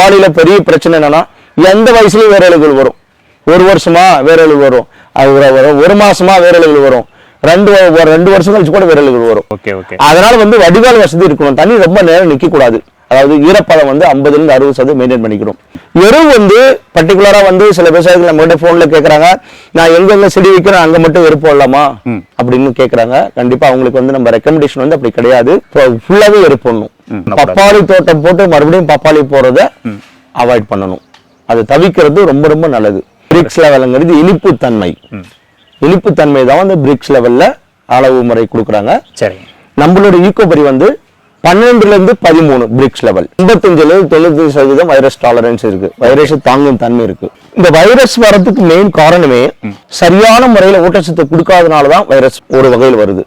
பாலியில பெரிய பிரச்சனை என்னன்னா எந்த வயசுலயும் வேரலுகள் வரும். ஒரு வருஷமா வேரலுகள் வரும். அது ஒரு- மாசமா வேரலுகள் வரும். ரெண்டு ரெண்டு வருஷம் கழிச்சு கூட வேரலுகள் வரும். அதனால வந்து வடிகால் வசதி இருக்கணும். தண்ணி ரொம்ப நேரம் நிக்க கூடாது அதாவது ஈரப்பதம் வந்து 50 இருந்து அறுபது சதவீதம் மெயின்டைன் பண்ணிக்கணும் எரு வந்து பர்டிகுலரா வந்து சில விவசாயிகள் நம்ம கிட்ட போன்ல கேக்குறாங்க. நான் எங்கெங்க செடி வைக்கிறேன் அங்க மட்டும் எரு போடலாமா அப்படின்னு கேக்குறாங்க. கண்டிப்பா அவங்களுக்கு வந்து நம்ம ரெக்கமெண்டேஷன் வந்து அப்படி கிடையாது. ஃபுல்லாவே எரு போடணும். பப்பாளி தோட்டம் போட்டு மறுபடியும் பப்பாளி போறத அவாய்ட் பண்ணணும். அது தவிக்கிறது ரொம்ப ரொம்ப நல்லது. பிரிக்ஸ் லெவலுங்கிறது இனிப்பு தன்மை. இனிப்பு தன்மை தான் வந்து பிரிக்ஸ் லெவல்ல அளவு முறை கொடுக்குறாங்க. சரி. நம்மளோட ஈகோபரி வந்து பன்னெண்டுல இருந்து பதிமூணு பிரிக்ஸ் லெவல் எண்பத்தஞ்சுல இருந்து தொண்ணூத்தி சதவீதம் வைரஸ் டாலரன்ஸ் இருக்கு. வைரஸ் தாங்கும் தன்மை இருக்கு. இந்த வைரஸ் வரதுக்கு மெயின் காரணமே சரியான முறையில ஊட்டச்சத்து கொடுக்காதனாலதான் வைரஸ் ஒரு வகையில் வருது.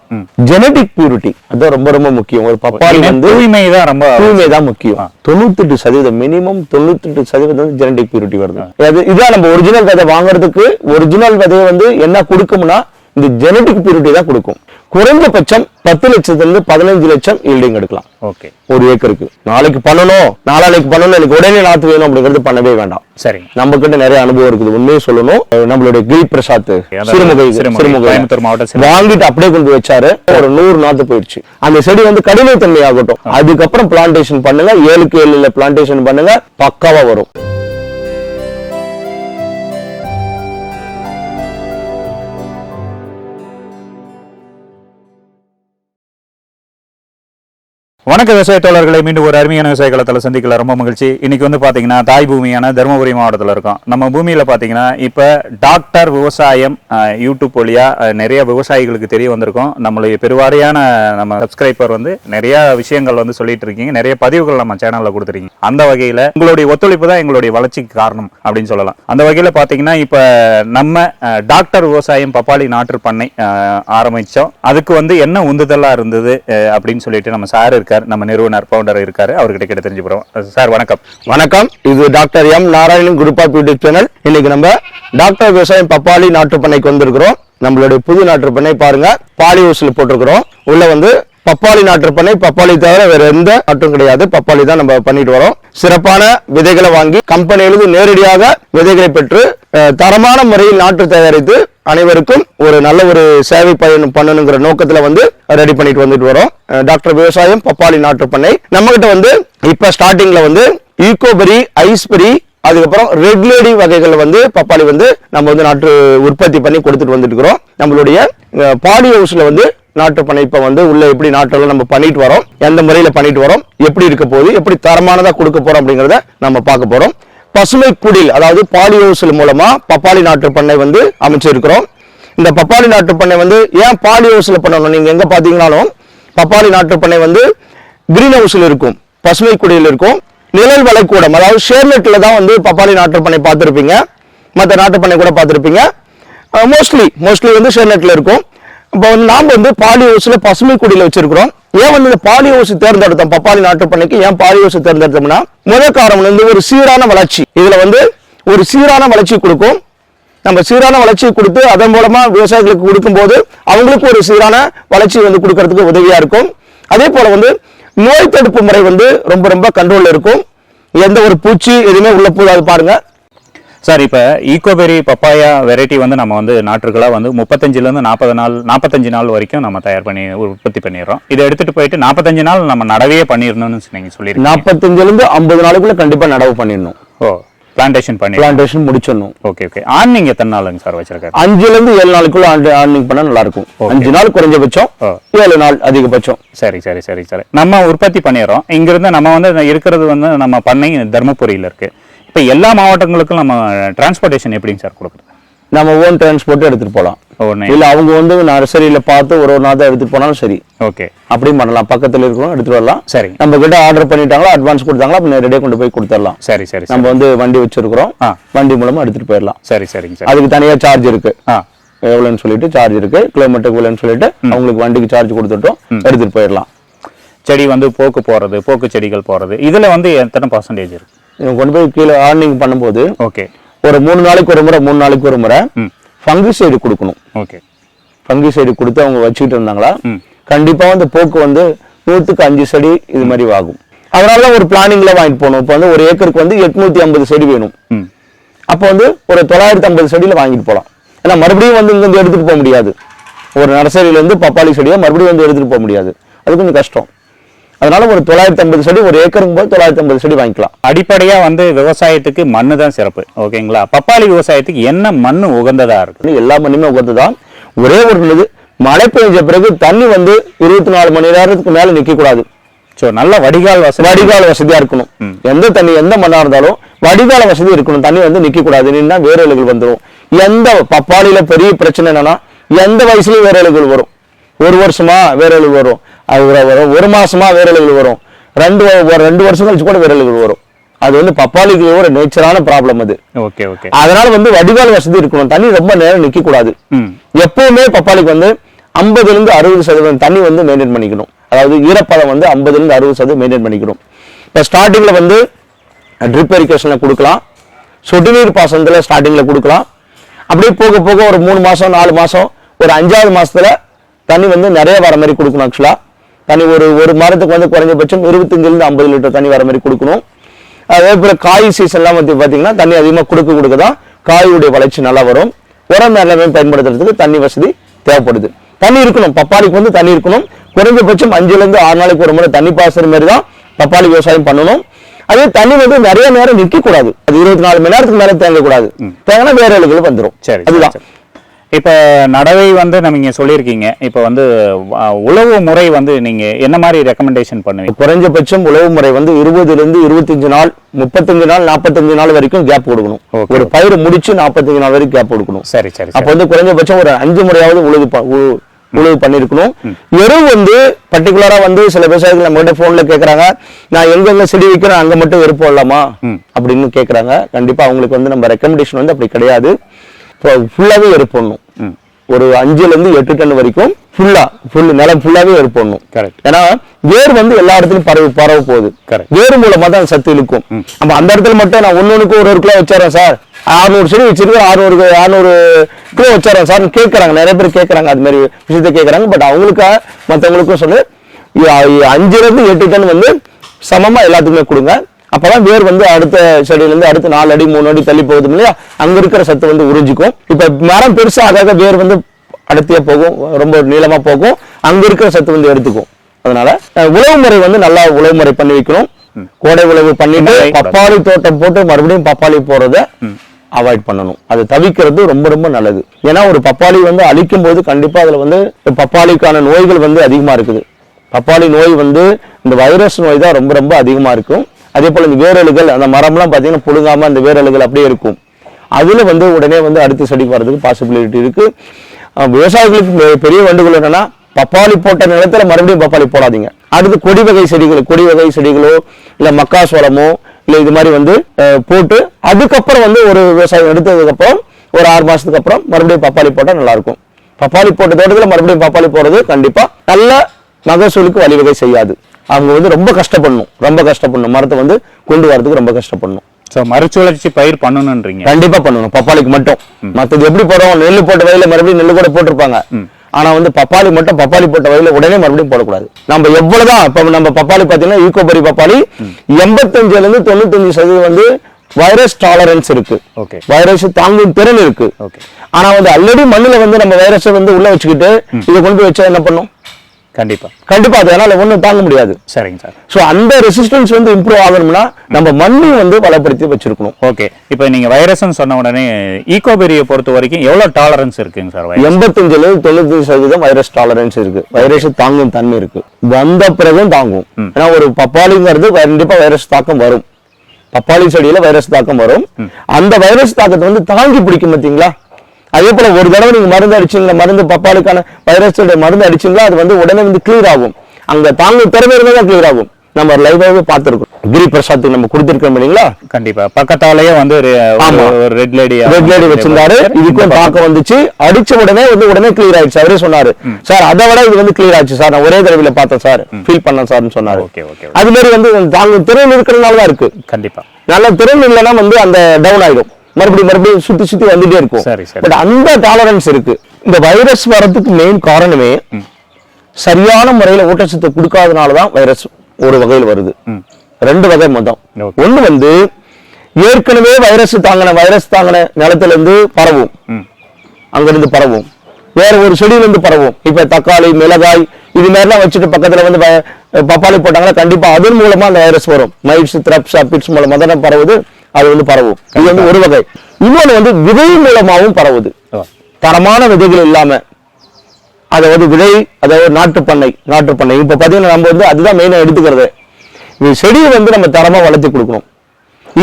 ஜெனடிக் பியூரிட்டி அதான் ரொம்ப ரொம்ப முக்கியம். ஒரு பப்பாளி வந்து தூய்மை தான் ரொம்ப தூய்மை தான் முக்கியம் தொண்ணூத்தெட்டு சதவீதம் மினிமம் தொண்ணூத்தெட்டு சதவீதம் ஜெனடிக் பியூரிட்டி வருது. அது இதான் நம்ம ஒரிஜினல் விதை வாங்குறதுக்கு ஒரிஜினல் விதையை வந்து என்ன கொடுக்கும்னா இந்த ஜெனடிக் பியூரிட்டி தான் கொடுக்கும். குறைந்தபட்சம் பத்து லட்சத்துல இருந்து பதினஞ்சு லட்சம் ஈல்டிங் எடுக்கலாம். ஓகே. ஒரு ஏக்கருக்கு. நாளைக்கு பண்ணணும் நாளானைக்கு பண்ணணும் எனக்கு உடனே நாத்து வேணும் அப்படிங்கிறது பண்ணவே வேண்டாம். சரி. நம்ம கிட்ட நிறைய அனுபவம் இருக்குது. உண்மையை சொல்லணும். நம்மளுடைய கிரி பிரசாத் சிறுமுகை சிறுமுகை, மாவட்டம். வாங்கிட்டு அப்படியே கொண்டு வச்சாரு. ஒரு நூறு நாத்து போயிடுச்சு. அந்த செடி வந்து கடினத்தன்மை ஆகட்டும் அதுக்கப்புறம் பிளான்டேஷன் பண்ணுங்க. ஏழுக்கு ஏழுல பிளான்டேஷன் பண்ணுங்க. பக்காவா வரும். வணக்க விவசாய தோழர்களை மீண்டும் ஒரு அருமையான விவசாய களத்தில் சந்திக்கல ரொம்ப மகிழ்ச்சி. இன்னைக்கு வந்து பார்த்தீங்கன்னா தாய் பூமியான தருமபுரி மாவட்டத்தில் இருக்கோம். நம்ம பூமியில் பார்த்தீங்கன்னா இப்போ டாக்டர் விவசாயம் யூடியூப் வழியாக நிறைய விவசாயிகளுக்கு தெரிய வந்திருக்கோம். நம்மளுடைய பெருவாரியான நம்ம சப்ஸ்கிரைபர் வந்து நிறைய விஷயங்கள் வந்து சொல்லிட்டு இருக்கீங்க. நிறைய பதிவுகள் நம்ம சேனலில் கொடுத்துருக்கீங்க. அந்த வகையில் உங்களுடைய ஒத்துழைப்பு தான் எங்களுடைய வளர்ச்சிக்கு காரணம் அப்படின்னு சொல்லலாம். அந்த வகையில் பார்த்தீங்கன்னா இப்போ நம்ம டாக்டர் விவசாயம் பப்பாளி நாற்று பண்ணை ஆரம்பித்தோம் அதுக்கு வந்து என்ன உந்துதலாக இருந்தது அப்படின்னு சொல்லிட்டு நம்ம சார் இருக்கார். நம்ம நிறுவனர் பவுண்டர் இருக்காரு. அவர்கிட்ட கிட்ட தெரிஞ்சு போறோம் சார் வணக்கம். வணக்கம். இது doctor M Narayanan group of YouTube channel. இன்னைக்கு நம்ம டாக்டர் விவசாயம் பப்பாளி நாட்டுப்பண்ணைக்கு வந்திருக்கிறோம். நம்மளுடைய புது நாட்டுப்பண்ணை பாருங்க. பாலி ஹவுஸ்ல போட்டிருக்கிறோம். உள்ள வந்து பப்பாளி நாட்டுப்பண்ணை பப்பாளி தவிர வேற எந்த நாட்டும் கிடையாது. பப்பாளி தான் நம்ம பண்ணிட்டு வரோம். சிறப்பான விதைகளை வாங்கி கம்பெனியிலிருந்து நேரடியாக விதைகளை பெற்று தரமான முறையில் நாற்று தயாரித்து அனைவருக்கும் ஒரு நல்ல ஒரு சேவை பயன் பண்ணணுங்கிற நோக்கத்துல வந்து ரெடி பண்ணிட்டு வந்துட்டு வரோம். டாக்டர் விவசாயம் பப்பாளி நாட்டுப்பண்ணை நம்ம கிட்ட வந்து இப்ப ஸ்டார்டிங்ல வந்து ஈகோபெரி ஐஸ்பெரி அதுக்கப்புறம் ரெகுலேடி வகைகள் வந்து பப்பாளி வந்து நம்ம வந்து நாட்டு உற்பத்தி பண்ணி கொடுத்துட்டு வந்துட்டு இருக்கிறோம். நம்மளுடைய பாடி ஹவுஸ்ல வந்து நாட்டு பண்ணை இப்ப வந்து உள்ள எப்படி நாட்டெல்லாம் நம்ம பண்ணிட்டு வரோம் எந்த முறையில பண்ணிட்டு வரோம் எப்படி இருக்க போகுது எப்படி தரமானதா கொடுக்க போறோம் அப்படிங்கறத நம்ம பார்க்க போறோம். பசுமை குடில் அதாவது பாலி ஹவுஸ்ல மூலமா பப்பாளி நாட்டு பண்ணை வந்து அமைச்சிருக்கிறோம். இந்த பப்பாளி நாட்டு பண்ணை வந்து ஏன் பாலி ஹவுஸில் பண்ணணும்? நீங்க எங்க பார்த்தீங்கனாலும் பப்பாளி நாட்டு பண்ணை வந்து கிரீன் ஹவுஸ்ல இருக்கும் பசுமை குடியில் இருக்கும். நிழல் வளைக்கூடம் அதாவது ஷேர்நெட்டில் தான் வந்து பப்பாளி நாட்டு பண்ணை பார்த்துருப்பீங்க. மற்ற நாட்டு பண்ணை கூட பார்த்துருப்பீங்க. மோஸ்ட்லி மோஸ்ட்லி வந்து ஷேர்நெட்டில் இருக்கும். இப்போ வந்து நாம் வந்து பாலி ஹவுஸ்ல பசுமை குடியில் வச்சிருக்கிறோம். ஏன் வந்து இந்த பாலி ஹவுஸ் தேர்ந்தெடுத்தோம்? பப்பாளி நாட்டு பண்ணைக்கு ஏன் பாலி ஹவுஸ் தேர்ந்தெடுத்தோம்னா முதல் காரணம் வந்து ஒரு சீரான வளர்ச்சி. இதில் வந்து ஒரு சீரான வளர்ச்சி கொடுக்கும். நம்ம சீரான வளர்ச்சியை கொடுத்து அதன் மூலமா விவசாயிகளுக்கு கொடுக்கும்போது அவங்களுக்கு ஒரு சீரான வளர்ச்சி வந்து கொடுக்கறதுக்கு உதவியா இருக்கும். அதே போல வந்து நோய் தடுப்பு முறை வந்து ரொம்ப ரொம்ப கண்ட்ரோல்ல இருக்கும். எந்த ஒரு பூச்சி எதுவுமே உள்ள போதாது பாருங்க. சார் இப்ப ஈகோபெரி பப்பாயா வெரைட்டி வந்து நம்ம வந்து நாற்றுகளா வந்து முப்பத்தஞ்சுல இருந்து நாற்பது நாள் நாற்பத்தஞ்சு நாள் வரைக்கும் நம்ம தயார் பண்ணி உற்பத்தி பண்ணிடுறோம். இதை எடுத்துட்டு போயிட்டு நாற்பத்தஞ்சு நாள் நம்ம நடவே பண்ணிடணும்னு நீங்க சொல்லிருக்கீங்க. நாற்பத்தஞ்சுல இருந்து ஐம்பது நாளுக்குள்ள கண்டிப்பா நடவு பண்ணிடணும். ஓ பிளான்டேஷன் பண்ணி பிளான்டேஷன் முடிச்சிடணும். ஓகே ஓகே ஆன்னிங் எத்தனை நாளுங்க சார் வச்சிருக்காரு? அஞ்சுல இருந்து ஏழு நாளுக்குள்ள ஆர்னிங் பண்ணா நல்லா இருக்கும் அஞ்சு நாள் குறைஞ்சபட்சம். ஏழு நாள் அதிகபட்சம். சரி சரி சரி சரி. நம்ம உற்பத்தி பண்ணிடுறோம். இங்கிருந்து நம்ம வந்து இருக்கிறது வந்து நம்ம பண்ணை தர்மபுரியில இருக்கு. இப்போ எல்லா மாவட்டங்களுக்கும் நம்ம டிரான்ஸ்போர்ட்டேஷன் எப்படிங்க சார் கொடுக்குறது நம்ம ஓன் டிரான்ஸ்போர்ட் எடுத்துட்டு போலாம். ஒன்று இல்ல அவங்க வந்து நர்சரியில பார்த்து ஒரு ஒரு நாள் தான் எடுத்துட்டு போனாலும் சரி. ஓகே. அப்படியும் பண்ணலாம். பக்கத்துல இருக்கிறோம் எடுத்துட்டு வரலாம். சரி. நம்ம கிட்ட ஆர்டர் பண்ணிட்டாங்களா அட்வான்ஸ் கொடுத்தாங்களா அப்ப நேரடியாக கொண்டு போய் கொடுத்துடலாம். சரி சரி நம்ம வந்து வண்டி வச்சிருக்கிறோம். வண்டி மூலமா எடுத்துட்டு போயிடலாம். சரி சரிங்க சார். அதுக்கு தனியா சார்ஜ் இருக்கு. ஆ. எவ்வளவுன்னு சொல்லிட்டு சார்ஜ் இருக்கு. கிலோமீட்டருக்கு இவ்வளவுன்னு சொல்லிட்டு அவங்களுக்கு வண்டிக்கு சார்ஜ் கொடுத்துட்டோம். எடுத்துட்டு போயிடலாம். செடி வந்து போக்கு போறது போக்கு செடிகள் போறது. இதுல வந்து எத்தனை பர்சன்டேஜ் இருக்கு? இவங்க கொண்டு போய் கீழே ஆர்னிங் பண்ணும்போது ஓகே ஒரு மூணு நாளைக்கு ஒரு முறை மூணு நாளைக்கு ஒரு முறை ம். ஃபங்கிசைடு கொடுக்கணும். ஓகே ஃபங்கிசைடு கொடுத்து அவங்க வச்சுக்கிட்டு இருந்தாங்களா? ம். கண்டிப்பா வந்து போக்கு வந்து நூத்துக்கு அஞ்சு செடி இது மாதிரி ஆகும் அதனால தான் ஒரு பிளானிங்ல வாங்கிட்டு போகணும் இப்போ வந்து ஒரு ஏக்கருக்கு வந்து எட்நூத்தி ஐம்பது செடி வேணும். அப்போ வந்து ஒரு தொள்ளாயிரத்தி ஐம்பது செடியில வாங்கிட்டு போகலாம் ஏன்னா மறுபடியும் வந்து இங்க வந்து எடுத்துட்டு போக முடியாது. ஒரு நர்சரியில இருந்து பப்பாளி செடியை மறுபடியும் வந்து எடுத்துட்டு போக முடியாது. அது கொஞ்சம் கஷ்டம். அதனால ஒரு தொள்ளாயிரத்தி ஐம்பது செடி ஒரு ஏக்கருக்கு போது தொள்ளாயிரத்தி ஐம்பது செடி வாங்கிக்கலாம். அடிப்படையா வந்து விவசாயத்துக்கு மண்ணு தான் சிறப்பு. ஓகேங்களா? பப்பாளி விவசாயத்துக்கு என்ன மண்ணு உகந்ததா இருக்கு? எல்லா மண்ணுமே உகந்துதான் ஒரே ஒரு இது மழை பெஞ்ச பிறகு தண்ணி வந்து இருபத்தி நாலு மணி நேரத்துக்கு மேல நிக்க கூடாது ஸோ நல்ல வடிகால் வசதி. வடிகால் வசதியா இருக்கணும். எந்த தண்ணி எந்த மண்ணா இருந்தாலும் வடிகால வசதி இருக்கணும். தண்ணி வந்து நிக்க கூடாது நின்னா வேரலுகள் வந்துடும் எந்த பப்பாளியில பெரிய பிரச்சனை என்னன்னா எந்த வயசுலயும் வேரலுகள் வரும். ஒரு வருஷமா வேரலுகள் வரும். அது ஒரு- ஒரு- மாசமா வேரலுகள் வரும். ரெண்டு ரெண்டு வருஷம் கழிச்சு கூட வேரலுகள் வரும். அது வந்து பப்பாளிக்கு ஒரு நேச்சரான ப்ராப்ளம் அது. Okay okay. அதனால வந்து வடிகால் வசதி இருக்கணும். தண்ணி ரொம்ப நேரம் நிக்க கூடாது எப்பவுமே பப்பாளிக்கு வந்து 50 இருந்து அறுபது சதவீதம் தண்ணி வந்து மெயின்டைன் பண்ணிக்கணும். அதாவது ஈரப்பதம் வந்து 50 இருந்து அறுபது சதவீதம் மெயின்டைன் பண்ணிக்கணும். இப்போ ஸ்டார்டிங்ல வந்து ட்ரிப் இரிகேஷன்ல கொடுக்கலாம். சொட்டு நீர் பாசனத்துல ஸ்டார்டிங்ல கொடுக்கலாம். அப்படியே போக போக ஒரு மூணு மாசம் நாலு மாசம் ஒரு அஞ்சாவது மாசத்துல தண்ணி வந்து நிறைய வர மாதிரி கொடுக்கணும் ஆக்சுவலா தண்ணி ஒரு ஒரு மரத்துக்கு வந்து குறைஞ்சபட்சம் இருபத்தஞ்சுல இருந்து ஐம்பது லிட்டர் தண்ணி வர மாதிரி கொடுக்கணும். அதே போல காய் சீசன்லாம் வந்து பாத்தீங்கன்னா தண்ணி அதிகமா கொடுக்க கொடுக்க தான் காயுடைய வளர்ச்சி நல்லா வரும். உரம் எல்லாமே பயன்படுத்துறதுக்கு தண்ணி வசதி தேவைப்படுது. தண்ணி இருக்கணும். பப்பாளிக்கு வந்து தண்ணி இருக்கணும். குறைஞ்சபட்சம் அஞ்சுல இருந்து ஆறு நாளைக்கு ஒரு முறை தண்ணி பாசுற மாதிரி தான் பப்பாளி விவசாயம் பண்ணணும். அதே தண்ணி வந்து நிறைய நேரம் நிக்க கூடாது அது இருபத்தி நாலு மணி நேரத்துக்கு மேல தேங்க கூடாது தேங்கினா வேற இலைகள் வந்துடும் சரி அதுதான். இப்ப நடவை வந்து நம்ம இங்க சொல்லியிருக்கீங்க. இப்ப வந்து உழவு முறை வந்து நீங்க என்ன மாதிரி ரெக்கமெண்டேஷன் பண்ணுவீங்க? குறைஞ்சபட்சம் உழவு முறை வந்து இருபதுல இருந்து இருபத்தஞ்சு நாள் முப்பத்தஞ்சு நாள் நாற்பத்தஞ்சு நாள் வரைக்கும் கேப் கொடுக்கணும். ஒரு பயிர் முடிச்சு நாற்பத்தஞ்சு நாள் வரைக்கும் கேப் கொடுக்கணும். சரி சரி அப்ப வந்து குறைஞ்சபட்சம் ஒரு அஞ்சு முறையாவது உழுது உழுவு பண்ணிருக்கணும். எரு வந்து பர்டிகுலரா வந்து சில விவசாயிகள் நம்ம கிட்ட போன்ல கேக்குறாங்க. நான் எங்கெங்க செடி வைக்கிறேன் அங்க மட்டும் எரு போடலாமா அப்படின்னு கேக்குறாங்க. கண்டிப்பா அவங்களுக்கு வந்து நம்ம ரெக்கமெண்டேஷன் வந்து அப்படி கிடையாது. ஃபுல்லாவே எரு போடணும் ம். ஒரு அஞ்சுல இருந்து எட்டு டன் வரைக்கும் ஃபுல்லா ஃபுல் நிலம் ஃபுல்லாவே எரு போடணும் Correct. ஏன்னா வேர் வந்து எல்லா இடத்துலயும் பரவி பரவ போகுது. Correct. வேர் மூலமா தான் சத்து இழுக்கும். நம்ம அந்த இடத்துல மட்டும் நான் ஒன்னொன்னுக்கு ஒரு ஒரு கிலோ வச்சிடறேன் சார். அறுநூறு செடி வச்சிருக்கேன் அறுநூறு அறுநூறு கிலோ வச்சிடறேன் சார். கேட்கறாங்க நிறைய பேர் கேட்கறாங்க அது மாதிரி விஷயத்த கேட்கறாங்க. பட் அவங்களுக்கா மற்றவங்களுக்கும் சொல்லு இ- இ- அஞ்சுல இருந்து எட்டு டன் வந்து சமமா எல்லாத்துக்குமே கொடுங்க. அப்பதான் வேர் வந்து அடுத்த செடியில இருந்து அடுத்த நாலு அடி மூணு அடி தள்ளி போகுது இல்லையா? அங்க இருக்கிற சத்து வந்து உறிஞ்சிக்கும். இப்ப மரம் பெருசா ஆகாத வேர் வந்து அடர்த்தியா போகும் ரொம்ப நீளமா போகும். அங்க இருக்கிற சத்து வந்து எடுத்துக்கும். அதனால உழவு முறை வந்து நல்லா உழவு முறை பண்ணி வைக்கணும். கோடை உழவு பண்ணிட்டு. பப்பாளி தோட்டம் போட்டு மறுபடியும் பப்பாளி போறத அவாய்ட் பண்ணணும். அது தவிக்கிறது ரொம்ப ரொம்ப நல்லது. ஏன்னா ஒரு பப்பாளி வந்து அழிக்கும் போது கண்டிப்பா அதுல வந்து பப்பாளிக்கான நோய்கள் வந்து அதிகமா இருக்குது. பப்பாளி நோய் வந்து இந்த வைரஸ் நோய் தான் ரொம்ப ரொம்ப அதிகமா இருக்கும். அதே போல் இந்த வேரலுகள் அந்த மரம்லாம் பார்த்தீங்கன்னா புழுங்காமல் அந்த வேரலுகள் அப்படியே இருக்கும். அதில் வந்து உடனே வந்து அடுத்த செடி வர்றதுக்கு பாசிபிலிட்டி இருக்குது விவசாயிகளுக்கு பெரிய வேண்டுகோள் என்னென்னா பப்பாளி போட்ட நிலத்தில் மறுபடியும் பப்பாளி போடாதீங்க. அடுத்து கொடி வகை செடிகள் கொடி வகை செடிகளோ இல்லை மக்காசோளமோ இல்லை இது மாதிரி வந்து போட்டு அதுக்கப்புறம் வந்து ஒரு விவசாயம் எடுத்ததுக்கப்புறம் ஒரு ஆறு மாதத்துக்கு அப்புறம் மறுபடியும் பப்பாளி போட்டால் நல்லாயிருக்கும் பப்பாளி போட்ட தோட்டத்தில் மறுபடியும் பப்பாளி போடுறது கண்டிப்பாக நல்ல மகசூலுக்கு வழிவகை செய்யாது. அவங்க வந்து ரொம்ப கஷ்டப்படணும். ரொம்ப கஷ்டப்படணும். மரத்தை வந்து கொண்டு வரதுக்கு ரொம்ப கஷ்டப்படணும். ஸோ மறுசுழற்சி பயிர் பண்ணணுன்றீங்க கண்டிப்பா பண்ணணும். பப்பாளிக்கு மட்டும். மத்தது எப்படி போடுவோம் நெல்லு போட்ட வயல மறுபடியும் நெல்லு கூட போட்டிருப்பாங்க. ஆனா வந்து பப்பாளி மட்டும் பப்பாளி போட்ட வயல உடனே மறுபடியும் போடக்கூடாது. நம்ம எவ்வளவுதான் இப்ப நம்ம பப்பாளி பாத்தீங்கன்னா ஈகோபரி பப்பாளி எண்பத்தஞ்சுல இருந்து தொண்ணூத்தஞ்சு சதவீதம் வந்து வைரஸ் டாலரன்ஸ் இருக்கு. ஓகே. வைரஸ் தாங்கும் திறன் இருக்கு. ஓகே. ஆனா வந்து ஆல்ரெடி மண்ணுல வந்து நம்ம வைரஸை வந்து உள்ள வச்சுக்கிட்டு இதை கொண்டு போய் வச்சா என்ன பண்ணும்? கண்டிப்பா. கண்டிப்பா அதனால ஒண்ணும் தாங்க முடியாது. சரிங்க சார். சோ அந்த ரெசிஸ்டன்ஸ் வந்து இம்ப்ரூவ் ஆகணும்னா நம்ம மண்ணையும் வந்து வளப்படுத்தி வச்சிருக்கணும். ஓகே. இப்போ நீங்க வைரஸ்னு சொன்ன உடனே ஈகோபெரியை பொறுத்த வரைக்கும் எவ்வளவு டாலரன்ஸ் இருக்குங்க சார் வைரஸ் எண்பத்தஞ்சுல இருந்து தொண்ணூத்தி சதவீதம் வைரஸ் டாலரன்ஸ் இருக்கு. வைரஸ் தாங்கும் தன்மை இருக்கு. வந்த பிறகும் தாங்கும். ஏன்னா ஒரு பப்பாளிங்கிறது கண்டிப்பா வைரஸ் தாக்கம் வரும். பப்பாளி செடியில வைரஸ் தாக்கம் வரும். அந்த வைரஸ் தாக்கத்தை வந்து தாங்கி பிடிக்கும் பாத்தீங்களா? அதே போல ஒரு தடவை நீங்க மருந்து அடிச்சீங்களா மருந்து பப்பாளிக்கான வைரஸ் மருந்து அடிச்சீங்களா அது வந்து உடனே வந்து கிளியர் ஆகும். அங்க தாங்கும் திறமை இருந்தா தான் கிளியர் ஆகும். நம்ம லைவாவே பார்த்திருக்கோம். கிரி பிரசாத்துக்கு நம்ம கொடுத்திருக்கோம் இல்லைங்களா? கண்டிப்பா. பக்கத்தாலேயே வந்து ஒரு ரெட் லேடி ரெட் லேடி வச்சிருந்தாரு. இதுக்கும் தாக்கம் வந்துச்சு. அடிச்ச உடனே வந்து உடனே கிளியர் ஆயிடுச்சு. அவரே சொன்னாரு சார் அதை விட இது வந்து கிளியர் ஆச்சு. சார் நான் ஒரே தடவையில பார்த்தேன் சார். ஃபீல் பண்ணேன் சார்னு சொன்னாரு. ஓகே ஓகே அது மாதிரி வந்து தாங்க திறன் இருக்கிறதுனால தான் இருக்கு. கண்டிப்பா. நல்ல திறன் இல்லைன்னா வந்து அந்த டவுன் ஆயிடும். மறுபடியும் மறுபடியும் சுத்தி சுத்தி வந்துட்டே இருக்கும். பட் அந்த டாலரன்ஸ் இருக்கு. இந்த வைரஸ் வரதுக்கு மெயின் காரணமே சரியான முறையில ஊட்டச்சத்து கொடுக்காதனால தான் வைரஸ் ஒரு வகையில் வருது. ரெண்டு வகை Okay. ஒண்ணு வந்து ஏற்கனவே வைரஸ் தாங்கின வைரஸ் தாங்கின நிலத்துல இருந்து பரவும் அங்கிருந்து பரவும். வேற ஒரு செடியில இருந்து பரவும். இப்ப தக்காளி மிளகாய் இது மாதிரிலாம் வச்சுட்டு பக்கத்துல வந்து பப்பாளி போட்டாங்கன்னா கண்டிப்பா அதன் மூலமா அந்த வைரஸ் வரும். மைட்ஸ் த்ரப்ஸ் அப்பிட்ஸ் மூலமா தானே பரவுது. அது வந்து பரவும். இது வந்து ஒரு வகை. இன்னொன்னு வந்து விதை மூலமாவும் பரவுது. தரமான விதைகள் இல்லாம. அதாவது விதை அதாவது நாட்டு பண்ணை நாட்டு பண்ணை. இப்ப பாத்தீங்கன்னா நம்ம வந்து அதுதான் மெயினா எடுத்துக்கிறது. இந்த செடியை வந்து நம்ம தரமா வளர்த்து கொடுக்கணும்.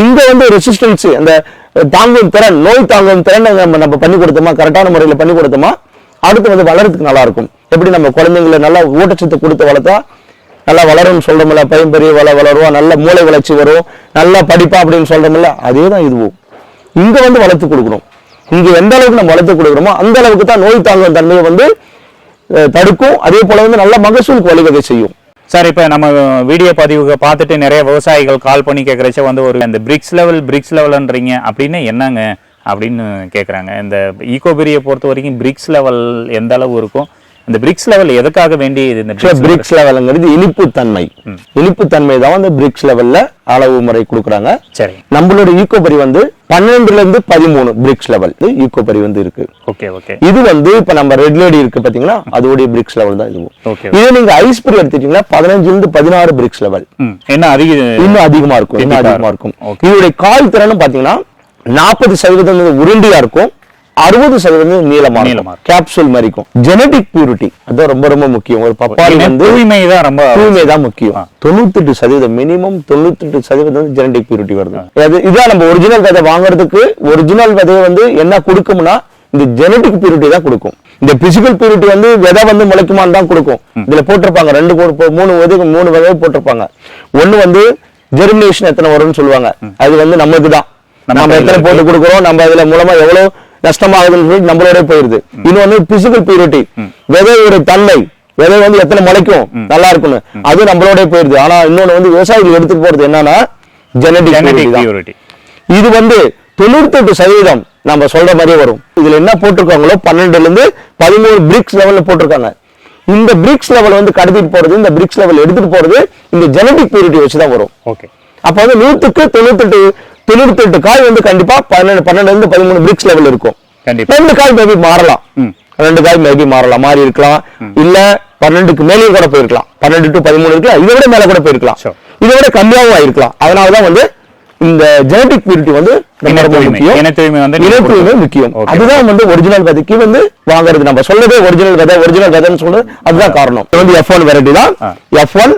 இங்க வந்து ரெசிஸ்டன்ஸ் அந்த தாங்கும் திறன் நோய் தாங்கும் திறன் நம்ம நம்ம பண்ணி கொடுத்தோமா? கரெக்டான முறையில் பண்ணி கொடுத்தோமா? அடுத்து வந்து வளர்றதுக்கு நல்லா இருக்கும். எப்படி நம்ம குழந்தைங்களை நல்லா ஊட்டச்சத்து கொடுத்து வளர்த்தா நல்லா வளரும்னு சொல்கிறோம்ல பையன் பெரிய வள வளருவா நல்ல மூளை வளர்ச்சி வரும் நல்லா படிப்பா அப்படின்னு சொல்கிறோம்ல அதே தான் இதுவும். இங்கே வந்து வளர்த்து கொடுக்கணும். இங்கே எந்த அளவுக்கு நம்ம வளர்த்து கொடுக்குறோமோ அந்த அளவுக்கு தான் நோய் தாங்கும் தன்மையை வந்து தடுக்கும். அதே போல் வந்து நல்ல மகசூலுக்கு வழிவகை செய்யும். சார் இப்போ நம்ம வீடியோ பதிவுக்கு பார்த்துட்டு நிறைய விவசாயிகள் கால் பண்ணி கேட்குறச்ச வந்து ஒரு இந்த பிரிக்ஸ் லெவல் பிரிக்ஸ் லெவல்ன்றீங்க அப்படின்னு என்னங்க? அப்படின்னு கேட்குறாங்க. இந்த ஈகோபிரியை பொறுத்த வரைக்கும் பிரிக்ஸ் லெவல் எந்த அளவு இருக்கும்? இந்த பிரிக்ஸ் லெவல் எதுக்காக வேண்டி இது இந்த? பிரிக்ஸ் லெவலுங்கிறது இனிப்பு தன்மை இனிப்பு தன்மை தான் வந்து பிரிக்ஸ் லெவல்ல அளவு முறை கொடுக்குறாங்க. சரி. நம்மளோட ஈகோபரி வந்து பன்னெண்டுல இருந்து பதிமூணு பிரிக்ஸ் லெவல் ஈகோபரி வந்து இருக்கு. ஓகே ஓகே இது வந்து இப்ப நம்ம ரெட் லேடி இருக்கு பாத்தீங்களா? அதோடைய பிரிக்ஸ் லெவல் தான் இதுவும். இதே நீங்க ஐஸ் பிரி எடுத்துட்டீங்கன்னா பதினஞ்சுல இருந்து பதினாறு பிரிக்ஸ் லெவல் என்ன அதிக இன்னும் அதிகமா இருக்கும் இன்னும் அதிகமா இருக்கும். இதோடைய கால் திறன் பாத்தீங்கன்னா நாற்பது சதவீதம் உருண்டியா இருக்கும். அறுபது சதவீதம் நீளமா நீளமா கேப்சூல் மாதிரி இருக்கும். ஜெனடிக் பியூரிட்டி அது ரொம்ப ரொம்ப முக்கியம். ஒரு பப்பாளி வந்து தூய்மை தான் ரொம்ப தூய்மை தான் முக்கியம். தொண்ணூத்தெட்டு சதவீதம் மினிமம் தொண்ணூத்தெட்டு சதவீதம் ஜெனடிக் பியூரிட்டி வருது. அது இதான் நம்ம ஒரிஜினல் விதை வாங்குறதுக்கு ஒரிஜினல் விதையை வந்து என்ன கொடுக்கும்னா இந்த ஜெனடிக் பியூரிட்டி தான் கொடுக்கும். இந்த பிசிக்கல் பியூரிட்டி வந்து விதை வந்து முளைக்குமான்னு தான் கொடுக்கும். இதுல போட்டிருப்பாங்க. ரெண்டு மூணு விதை மூணு விதை போட்டிருப்பாங்க. ஒண்ணு வந்து ஜெர்மினேஷன் எத்தனை வரும்னு சொல்லுவாங்க. அது வந்து நமக்கு தான் நம்ம எத்தனை. போட்டு கொடுக்குறோம்? நம்ம அதுல மூலமா எவ்வளவு நஷ்டமாகுதுன்னு சொல்லி நம்மளோட போயிருது. இன்னொன்னு பிசிக்கல் பியூரிட்டி விதையோட தன்மை. விதை வந்து எத்தனை முளைக்கும்? நல்லா இருக்கும்னு. அது நம்மளோட போயிருது. ஆனா இன்னொன்னு வந்து விவசாயிகள் எடுத்துட்டு போறது என்னன்னா ஜெனடிக் இது வந்து தொண்ணூத்தெட்டு சதவீதம் நம்ம சொல்ற மாதிரியே வரும். இதுல என்ன போட்டிருக்காங்களோ பன்னெண்டுல இருந்து பதிமூணு பிரிக்ஸ் லெவல்ல போட்டிருக்காங்க. இந்த பிரிக்ஸ் லெவல் வந்து கடத்திட்டு போறது இந்த பிரிக்ஸ் லெவல் எடுத்துட்டு போறது இந்த ஜெனடிக் பியூரிட்டி வச்சு தான் வரும். ஓகே அப்ப வந்து நூத்துக்கு தொண்ணூத்தெட்டு தொண்ணூத்தெட்டு காய் வந்து கண்டிப்பா பன்னெண்டு பன்னெண்டுல இருந்து பதிமூணு பிரிக்ஸ் லெவல் இருக்கும். ரெண்டு காய் மேபி மாறலாம். ரெண்டு காய் மேபி மாறலாம். மாறி இருக்கலாம். இல்ல பன்னெண்டுக்கு மேலேயும் கூட போயிருக்கலாம். பன்னெண்டு டு பதிமூணு இருக்கலாம். இதை விட மேல கூட போயிருக்கலாம். இதை விட கம்மியாகவும் ஆயிருக்கலாம். அதனாலதான் வந்து இந்த ஜெனடிக் பியூரிட்டி வந்து ரொம்ப இன ரொம்ப தூய்மை. முக்கியம். அதுதான் வந்து ஒரிஜினல் விதைக்கு வந்து வாங்குறது. நம்ம சொல்றதே ஒரிஜினல் விதை ஒரிஜினல் விதைன்னு சொல்றது அதுதான் காரணம். இது வந்து எஃப் ஒன் வெரைட்டி தான். F one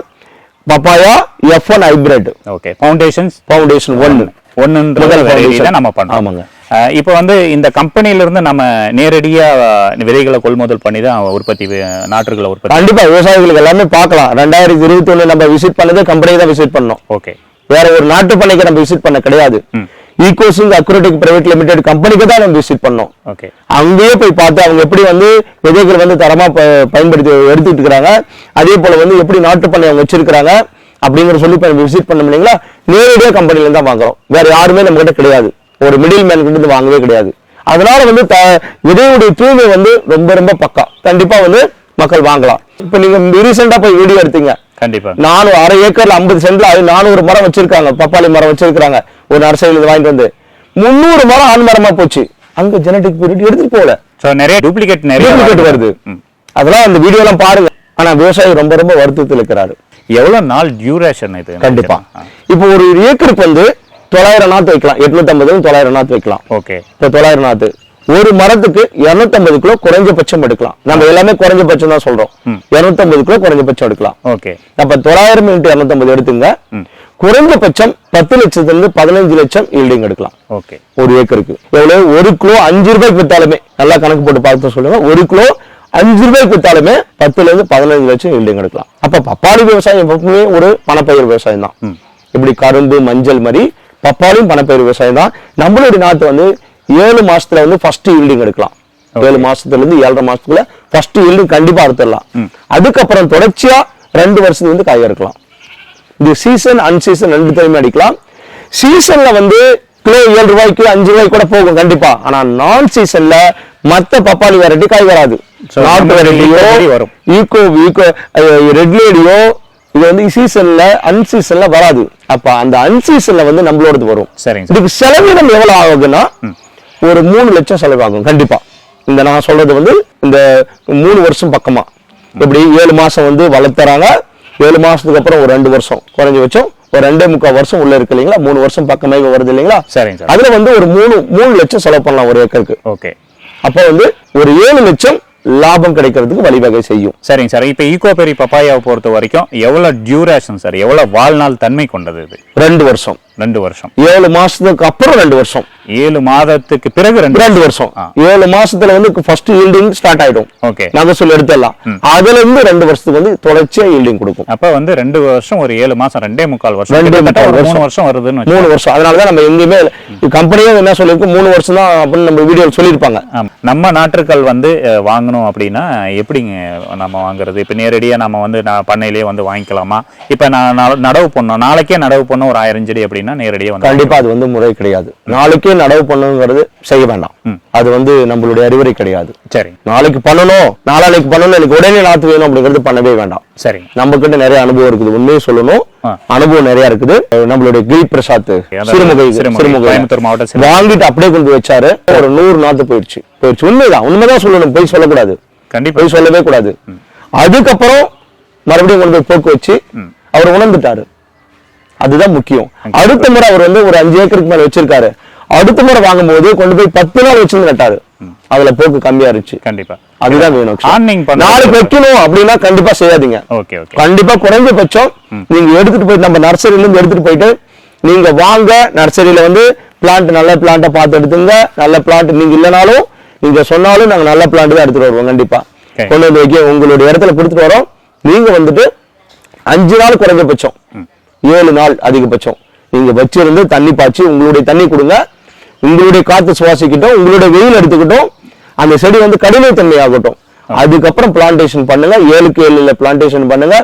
papaya F one hybrid okay foundations foundation ஒன்னு ஒன்றுன்ற முதல் நம்ம பண்றோம். ஆமாங்க. இப்போ வந்து இந்த கம்பெனில இருந்து நம்ம நேரடியா விதைகளை கொள்முதல் பண்ணி தான் உற்பத்தி நாற்றுகளை உற்பத்தி கண்டிப்பா விவசாயிகளுக்கு எல்லாமே பார்க்கலாம். ரெண்டாயிரத்தி இருபத்தி ஒண்ணு நம்ம விசிட் பண்ணதே கம்பெனி தான் விசிட் பண்ணோம். ஓகே வேற ஒரு நாட்டு பண்ணைக்கு நம்ம விசிட் பண்ண கிடையாது. ஈகோசிங் அக்ரோட்டிக் பிரைவேட் லிமிடெட் கம்பெனிக்கு தான் நம்ம விசிட் பண்ணோம். ஓகே அங்கேயே போய் பார்த்து அவங்க எப்படி வந்து விதைகள் வந்து தரமா ப- பயன்படுத்தி எடுத்துட்டு இருக்காங்க அதே போல வந்து எப்படி நாட்டு பண்ணை அவங்க வச்சிருக்காங்க அப்படிங்கிற சொல்லி இப்ப விசிட் பண்ண இல்லைங்களா? நேரடியா கம்பெனில இருந்து தான் வாங்குறோம். வேற யாருமே நம்ம கிட்ட கிடையாது. ஒரு மிடில் மேன் கிட்ட இருந்து வாங்கவே கிடையாது. அதனால வந்து த- விதையுடைய தூய்மை வந்து ரொம்ப ரொம்ப பக்கா. கண்டிப்பா வந்து மக்கள் வாங்கலாம். இப்ப நீங்க ரீசெண்டா போய் வீடியோ எடுத்தீங்க. கண்டிப்பா. நானூறு அரை ஏக்கர்ல ஐம்பது சென்ட்ல அது நானூறு மரம் வச்சிருக்காங்க. பப்பாளி மரம் வச்சிருக்காங்க ஒரு நர்சரியில வாங்கிட்டு வந்து. முந்நூறு மரம் ஆண் மரமா போச்சு. அங்க ஜெனடிக் பியூரிட்டி எடுத்துட்டு போகல. நிறைய டூப்ளிகேட் நிறைய டூப்ளிகேட் வருது. அதெல்லாம் அந்த வீடியோ எல்லாம் பாருங்க. ஆனா விவசாயி ரொம்ப ரொம்ப வருத்தத்தில் இருக்கிறாரு. எவ்வளவு நாள் டியூரேஷன் இது? கண்டிப்பா. இப்போ ஒரு ஏக்கருக்கு வந்து தொள்ளாயிரம் நாத்து வைக்கலாம். எட்நூத்தி ஐம்பது தொள்ளாயிரம் நாத்து வைக்கலாம். ஓகே. இப்போ தொள்ளாயிரம் நாத்து. ஒரு மரத்துக்கு 250 கிலோ குறைஞ்சபட்சம் எடுக்கலாம். நம்ம எல்லாமே குறைஞ்சபட்சம் தான் சொல்றோம். 250 கிலோ குறைஞ்சபட்சம் எடுக்கலாம். ஓகே. அப்ப தொள்ளாயிரம் இன்ட்டு இரநூத்தம்பது எடுத்துங்க. குறைஞ்சபட்சம் பத்து லட்சத்துல இருந்து பதினஞ்சு லட்சம் ஈல்டிங் எடுக்கலாம். ஓகே. ஒரு ஏக்கருக்கு. எவ்வளவு? ஒரு கிலோ அஞ்சு ரூபாய்க்கு வித்தாலுமே. நல்லா கணக்கு போட்டு பார்த்து சொல்லுங்க. ஒரு கிலோ அஞ்சு ரூபாய்க்கு வித்தாலுமே பத்துல இருந்து பதினஞ்சு லட்சம் ஈல்டிங் எடுக்கலாம். அப்ப பப்பாளி விவசாயம் எப்பவுமே ஒரு பணப்பயிர் விவசாயம் தான். இப்படி கரும்பு மஞ்சள் மாதிரி பப்பாளியும் பணப்பயிர் விவசாயம் தான். நம்மளுடைய நாட்டு வந்து ஏழு மாசத்துல வந்து ஃபர்ஸ்ட் ஈல்டிங் எடுக்கலாம். ஏழு மாசத்துல இருந்து ஏழரை மாசத்துக்குள்ள ஃபர்ஸ்ட் ஈல்டிங் கண்டிப்பா அறுத்துடலாம். அதுக்கப்புறம் தொடர்ச்சியா ரெண்டு வருஷத்துக்கு வந்து காய் இருக்கலாம் இது சீசன் அன்சீசன் ரெண்டு டைம் அடிக்கலாம் சீசன்ல வந்து கிலோ ஏழு ரூபாய்க்கு அஞ்சு ரூபாய்க்கு கூட போகும் கண்டிப்பா. ஆனா நான் சீசன்ல மத்த பப்பாளி வெரைட்டி காய் வராது. நாட்டு வெரைட்டியோ வரும். ஈகோ ஈகோ ரெட் லேடியோ இது வந்து சீசன்ல அன்சீசன்ல வராது. அப்ப அந்த அன்சீசன்ல வந்து நம்மளோடது வரும். சரிங்க சார். இதுக்கு செலவீனம் எவ்வளவு ஆகுதுன்னா ஒரு மூணு லட்சம் செலவாகும் கண்டிப்பா. இந்த நான் சொல்றது வந்து இந்த மூணு வருஷம் பக்கமா. இப்படி ஏழு மாசம் வந்து வளர்த்துறாங்க ஏழு மாசத்துக்கு அப்புறம் ஒரு ரெண்டு வருஷம் குறைஞ்சபட்சம் ஒரு ரெண்டே முக்கால் வருஷம் உள்ள இருக்கு இல்லைங்களா? மூணு வருஷம் பக்கமே வருது இல்லைங்களா? சரிங்க சார். அதுல வந்து ஒரு மூணு மூணு லட்சம் செலவு பண்ணலாம் ஒரு ஏக்கருக்கு. ஓகே. அப்போ வந்து ஒரு ஏழு லட்சம் லாபம் கிடைக்கிறதுக்கு வழிவகை செய்யும். சரிங்க சார். இப்போ ஈகோபெரி பப்பாயாவை பொறுத்த வரைக்கும் எவ்வளவு டியூரேஷன் சார்? எவ்வளவு வாழ்நாள் தன்மை கொண்டது இது? ரெண்டு வருஷம். ரெண்டு வருஷம். ஏழு மாசத்துக்கு அப்புறம் ரெண்டு வருஷம். ஏழு மாதத்துக்கு பிறகு ரெண்டு ரெண்டு வருஷம். ஏழு மாசத்துல வந்து ஃபர்ஸ்ட் ஈல்டிங் ஸ்டார்ட் ஆயிடும். ஓகே. நகசூல் எடுத்துடலாம். அதுல இருந்து ரெண்டு வருஷத்துக்கு வந்து தொடர்ச்சியா ஈல்டிங் கொடுக்கும். அப்ப வந்து ரெண்டு வருஷம் ஒரு ஏழு மாசம் ரெண்டே முக்கால் வருஷம். ரெண்டே முக்கால் வருஷம். வருஷம் வருதுன்னு மூணு வருஷம். அதனாலதான் நம்ம எங்கேயுமே கம்பெனியே என்ன சொல்லியிருக்கு மூணு வருஷம் தான் அப்படின்னு நம்ம வீடியோ சொல்லியிருப்பாங்க. நம்ம நாற்றுக்கள் வந்து அஹ், வாங்கணும் அப்படின்னா எப்படிங்க நம்ம வாங்குறது? இப்போ நேரடியாக நம்ம வந்து நான் பண்ணையிலேயே வந்து வாங்கிக்கலாமா? இப்போ நான் நட- நடவு பண்ணோம். நாளைக்கே நடவு பண்ணோம் ஒரு ஆயிரம் செடி அப்படின்னா நேரடியாக வந்து கண்டிப்பா அது வந்து முறை கிடையாது. நாளைக்கே நடவு பண்ணுங்கிறது செய்ய வேண்டாம். அது வந்து நம்மளுடைய அறிவுரை கிடையாது. சரி. நாளைக்கு பண்ணணும். நாளானைக்கு பண்ணணும். எனக்கு உடனே நாத்து வேணும் அப்படிங்கிறது பண்ணவே வேண்டாம். சரி. நம்ம கிட்ட நிறைய அனுபவம் இருக்குது. உண்மையை சொல்லணும். அனுபவம் நிறைய இருக்குது. நம்மளுடைய கிரி பிரசாத் சிறுமுகை மாவட்டம். வாங்கிட்டு அப்படியே கொண்டு வச்சாரு. ஒரு நூறு நாத்து போயிடுச்சு. போயிடுச்சு. உண்மைதான். உண்மைதான் சொல்லணும். போய் சொல்லக்கூடாது. கண்டிப்பா. போய் சொல்லவே கூடாது. அதுக்கப்புறம் மறுபடியும் கொண்டு போய் போக்கு வச்சு அவர் உணர்ந்துட்டாரு. அதுதான் முக்கியம். அடுத்த முறை அவர் வந்து ஒரு அஞ்சு ஏக்கருக்கு மேல வச்சிருக்காரு. அடுத்த முறை வாங்கும்போது கொண்டு போய் பத்து நாள் வச்சிருந்து நட்டாரு அதுல போக்கு கம்மியா இருந்துச்சு கண்டிப்பா. அதுதான் வேணும் ஆர்னிங் பண்ண நாளைக்கு வைக்கணும் அப்படின்னா கண்டிப்பா செய்யாதீங்க. Okay okay. கண்டிப்பா குறைஞ்சபட்சம் நீங்க எடுத்துட்டு போயிட்டு நம்ம நர்சரியில இருந்து எடுத்துட்டு போயிட்டு நீங்க வாங்க நர்சரியில வந்து பிளான்ட் நல்ல பிளான்ட்டை பார்த்து எடுத்துங்க. நல்ல பிளான்ட் நீங்க இல்லைனாலும் நீங்க சொன்னாலும் நாங்க நல்ல பிளான்ட் தான் எடுத்துட்டு வருவோம் கண்டிப்பா. கொண்டு வந்து வைக்க உங்களுடைய இடத்துல கொடுத்துட்டு வரோம். நீங்க வந்துட்டு அஞ்சு நாள் குறைஞ்சபட்சம் ஏழு நாள் அதிகபட்சம். நீங்க வச்சிருந்து தண்ணி பாய்ச்சி உங்களுடைய தண்ணி கொடுங்க. உங்களுடைய காற்று சுவாசிக்கட்டும் உங்களுடைய வெயில் எடுத்துக்கிட்டும் அந்த செடி வந்து கடினத்தன்மை ஆகட்டும் அதுக்கப்புறம் பிளான்டேஷன் பண்ணுங்க. ஏழுக்கு ஏழுல பிளான்டேஷன் பண்ணுங்க.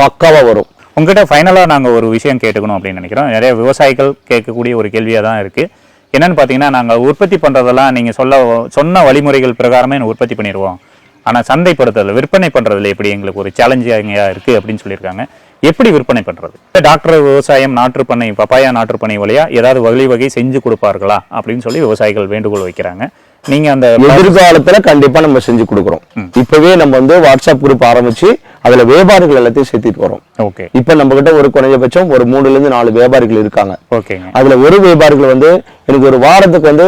பக்காவா வரும். உங்ககிட்ட ஃபைனலாக நாங்கள் ஒரு விஷயம் கேட்டுக்கணும் அப்படின்னு நினைக்கிறோம். நிறைய விவசாயிகள் கேட்கக்கூடிய ஒரு கேள்வியாக தான் இருக்குது என்னன்னு பார்த்தீங்கன்னா நாங்கள் உற்பத்தி பண்ணுறதெல்லாம் நீங்கள் சொல்ல சொன்ன வழிமுறைகள் பிரகாரமே உற்பத்தி பண்ணிடுவோம். ஆனால் சந்தைப்படுத்துறதுல விற்பனை பண்ணுறதுல எப்படி எங்களுக்கு ஒரு சேலஞ்சிங்காக இருக்குது அப்படின்னு சொல்லியிருக்காங்க. எப்படி விற்பனை பண்ணுறது டாக்டர் விவசாயம் நாற்றுப்பண்ணை பப்பாயா நாற்றுப்பண்ணை வழியா ஏதாவது வகை வகை செஞ்சு கொடுப்பார்களா? அப்படின்னு சொல்லி விவசாயிகள் வேண்டுகோள் வைக்கிறாங்க. நீங்கள் அந்த எதிர்காலத்துல கண்டிப்பா நம்ம செஞ்சு கொடுக்குறோம். இப்பவே நம்ம வந்து வாட்ஸ்அப் குரூப் ஆரம்பிச்சு அதுல வியாபாரிகள் எல்லாத்தையும் சேர்த்திட்டு வரோம். ஓகே. இப்ப நம்ம கிட்ட ஒரு குறைஞ்சபட்சம் ஒரு மூணுல இருந்து நாலு வியாபாரிகள் இருக்காங்க. ஓகேங்க. அதுல ஒரு வியாபாரிகள் வந்து எனக்கு ஒரு வாரத்துக்கு வந்து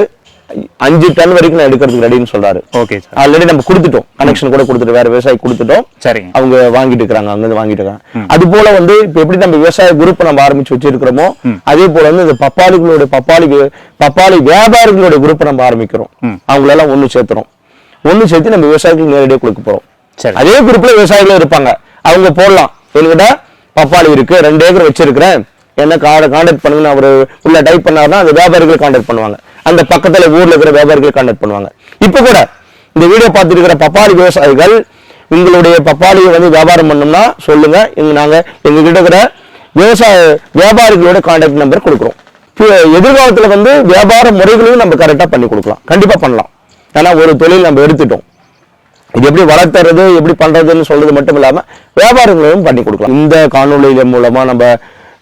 அஞ்சு டன் வரைக்கும் நான் எடுக்கிறதுக்கு ரெடின்னு சொல்றாரு. ஓகே சார் ஆல்ரெடி நம்ம கொடுத்துட்டோம். கனெக்ஷன் கூட கொடுத்துட்டு வேற விவசாயி கொடுத்துட்டோம். சரிங்க. அவங்க வாங்கிட்டு இருக்காங்க அங்க இருந்து வாங்கிட்டு இருக்காங்க. அது போல வந்து இப்ப எப்படி நம்ம விவசாய குரூப் நம்ம ஆரம்பிச்சு வச்சிருக்கிறோமோ அதே போல வந்து இந்த பப்பாளிகளோட பப்பாளி பப்பாளி வியாபாரிகளோட குரூப் நம்ம ஆரம்பிக்கிறோம். அவங்கள எல்லாம் ஒண்ணு சேர்த்துறோம். ஒண்ணு சேர்த்து நம்ம விவசாயிகளுக்கு நேரடியாக கொடுக்க போறோம். சரி. அதே குரூப்ல விவசாயிகளும் இருப்பாங்க. அவங்க போடலாம். என்கிட்ட பப்பாளி இருக்கு ரெண்டு ஏக்கர் வச்சிருக்கிறேன். என்ன கான்டாக்ட் பண்ணுங்கன்னு அவர் உள்ள டைப் பண்ணாருன்னா அந்த வியாபாரிகள் கான்டாக்ட் பண்ணுவாங்க. அந்த பக்கத்தில் ஊரில் இருக்கிற வியாபாரிகளை கான்டாக்ட் பண்ணுவாங்க. இப்போ கூட இந்த வீடியோ பார்த்துட்டு இருக்கிற பப்பாளி விவசாயிகள் உங்களுடைய பப்பாளியை வந்து வியாபாரம் பண்ணோம்னா சொல்லுங்க. எங்க நாங்க எங்க கிட்ட இருக்கிற விவசாய வியாபாரிகளோட கான்டாக்ட் நம்பர் கொடுக்குறோம். பி- எதிர்காலத்துல வந்து வியாபார முறைகளையும் நம்ம கரெக்டா பண்ணி கொடுக்கலாம். கண்டிப்பா பண்ணலாம். ஏன்னா ஒரு தொழில் நம்ம எடுத்துட்டோம். இது எப்படி வளர்த்துறது எப்படி பண்றதுன்னு சொல்றது மட்டும் இல்லாம வியாபாரங்களையும் பண்ணி கொடுக்கலாம். இந்த காணொலியில மூலமா நம்ம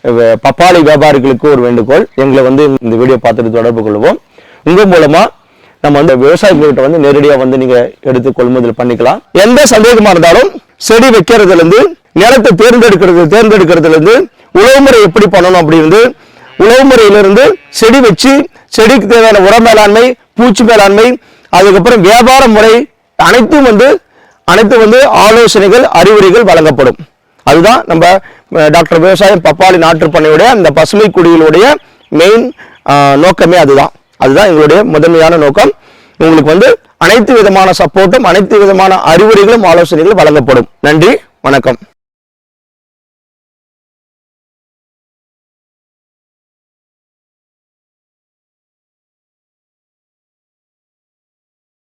பப்பாளி வியாபாரிகளுக்கு ஒரு வேண்டுகோள். எங்களை வந்து இந்த வீடியோ பார்த்துட்டு தொடர்பு கொள்வோம். உங்கள் மூலமாக நம்ம வந்து விவசாயிகள்கிட்ட வந்து நேரடியாக வந்து நீங்கள் எடுத்து கொள்முதல் பண்ணிக்கலாம். எந்த சந்தேகமாக இருந்தாலும் செடி வைக்கிறதுலேருந்து நிலத்தை தேர்ந்தெடுக்கிறது தேர்ந்தெடுக்கிறதுலேருந்து உழவு முறை எப்படி பண்ணணும் அப்படின்னு உழவு முறையிலிருந்து செடி வச்சு செடிக்கு தேவையான உர மேலாண்மை பூச்சி மேலாண்மை அதுக்கப்புறம் வியாபார முறை அனைத்தும் வந்து அனைத்து வந்து ஆலோசனைகள் அறிவுரைகள் வழங்கப்படும். அதுதான் நம்ம டாக்டர் விவசாயம் பப்பாளி நாட்டுப்பண்ணையுடைய அந்த பசுமை குடியிலுடைய மெயின் நோக்கமே அதுதான். அதுதான் எங்களுடைய முதன்மையான நோக்கம். உங்களுக்கு வந்து அனைத்து விதமான சப்போர்ட்டும் அனைத்து விதமான அறிவுரைகளும் ஆலோசனைகளும் வழங்கப்படும். நன்றி வணக்கம்.